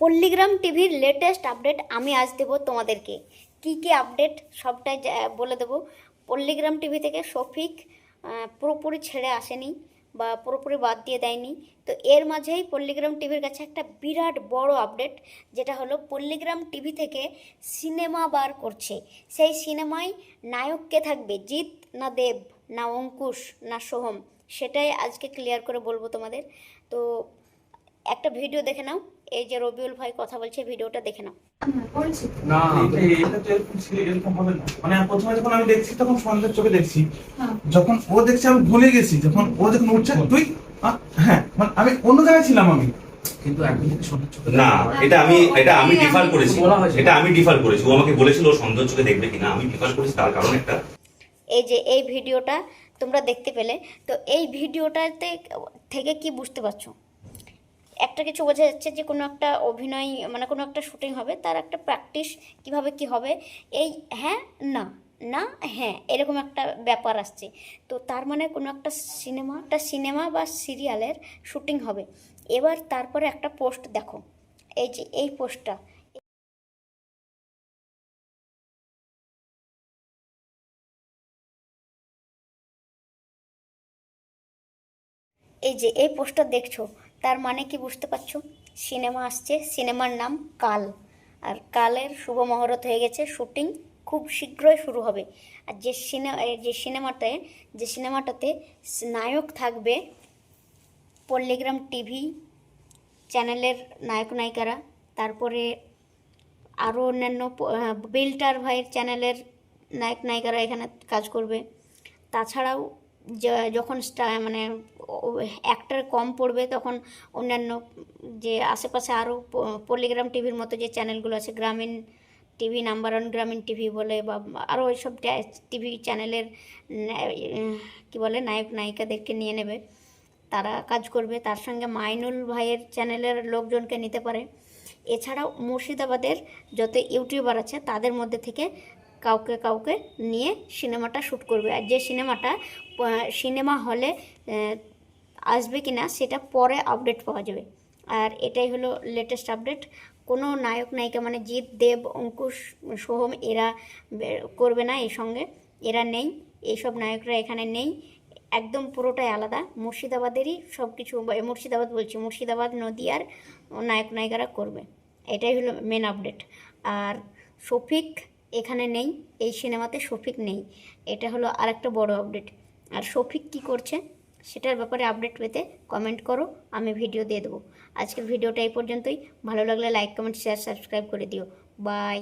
পল্লীগ্রাম টিভির latest update আমি আজ দেবো তোমাদেরকে। কি কি আপডেট সবটাই বলে দেবো। পল্লীগ্রাম টিভি থেকে শফিক পুরোপুরি ছেড়ে আসেনি বা পুরোপুরি বাদ দিয়ে দেয়নি। তো এর মাঝেই পল্লীগ্রাম টিভির কাছে একটা বিরাট বড় আপডেট যেটা হলো পল্লীগ্রাম টিভি থেকে সিনেমা বার করছে। সেই সিনেমায় নায়ক কে থাকবে? জিৎ না দেব? না অঙ্কুশ? না সোহম? সেটাই আজকে ক্লিয়ার করে বলব তোমাদের। তো একটা ভিডিও দেখে নাও। এই যে রবিউল ভাই কথা বলছে ভিডিওটা দেখে নাও। না এটা- এটা তো এরকম ছিল এরকম হবে না। মানে প্রথমে যখন আমি দেখছি তখন সন্ধ্যের চোখে দেখছি। যখন ও দেখছে আমি ভুলে গেছি। যখন ও যখন উঠছে তুই হ্যাঁ মানে আমি অন্য জায়গায় ছিলাম আমি। কিন্তু এখন যদি সন্ধ্যের চোখে না এটা আমি এটা আমি ডিফার করেছি। এটা আমি ডিফার করেছি। ও আমাকে বলেছিল ও সন্দেহ চোখে দেখবে কিনা? আমি ডিফার করেছি তার কারণ একটা। এই যে এই ভিডিওটা তোমরা দেখতে পেলে। তো এই ভিডিওটাতে থেকে কি বুঝতে পারছ? একটা কিছু বোঝা যাচ্ছে যে কোনো একটা অভিনয় মানে কোনো একটা শুটিং হবে, তার একটা প্র্যাকটিস কীভাবে কি হবে, এই হ্যাঁ না না হ্যাঁ এরকম একটা ব্যাপার আসছে। তো তার মানে কোনো একটা সিনেমা একটা সিনেমা বা সিরিয়ালের শুটিং হবে। এবার তারপরে একটা পোস্ট দেখো। এই যে, এই পোস্টটা এই যে, এই পোস্টটা দেখছ। তার মানে কি বুঝতে পারছ? সিনেমা আসছে, সিনেমার নাম কাল। আর কালের শুভ মহরত হয়ে গেছে, শুটিং খুব শীঘ্রই শুরু হবে। আর যে সিনেমা যে সিনেমাটায়, যে সিনেমাটাতে নায়ক থাকবে পল্লীগ্রাম টিভি চ্যানেলের নায়ক নায়িকারা, তারপরে আরও অন্যান্য বিল্টার ভাইয়ের চ্যানেলের নায়ক নায়িকারা এখানে কাজ করবে। তাছাড়াও যখন মানে অ্যাক্টার কম পড়বে তখন অন্যান্য যে আশেপাশে আরও পল্লীগ্রাম টিভির মতো যে চ্যানেলগুলো আছে, Grameen TV, number one Grameen TV বলে বা আরও ওইসব টিভি চ্যানেলের কি বলে, নায়ক নায়িকাদেরকে নিয়ে নেবে। তারা কাজ করবে। তার সঙ্গে মাইনুল ভাইয়ের চ্যানেলের লোকজনকে নিতে পারে। এছাড়াও মুর্শিদাবাদের যত ইউটিউবার আছে, তাদের মধ্যে থেকে কাউকে কাউকে নিয়ে সিনেমাটা শ্যুট করবে। আর যে সিনেমাটা সিনেমা হলে আসবে কি না সেটা পরে আপডেট পাওয়া যাবে। আর এটাই হলো লেটেস্ট আপডেট কোনো নায়ক নায়িকা মানে জিৎ, দেব, অঙ্কুশ, সোহম এরা করবে না এই সঙ্গে। এরা নেই। এইসব নায়করা এখানে নেই। একদম পুরোটাই আলাদা। মুর্শিদাবাদেরই সব কিছু মুর্শিদাবাদ বলছি, মুর্শিদাবাদ, নদীয়ার নায়ক নায়িকারা করবে। এটাই হলো মেন আপডেট আর শফিক এখানে নেই। এই সিনেমাতে শফিক নেই। এটা হলো আরেকটা বড় আপডেট আর শফিক কি করছে? সেটার ব্যাপারে আপডেট পেতে কমেন্ট করো, আমি ভিডিও দিয়ে দেবো। আজকের ভিডিওটা এই পর্যন্তই। ভালো লাগলে লাইক কমেন্ট শেয়ার সাবস্ক্রাইব করে দিও। বাই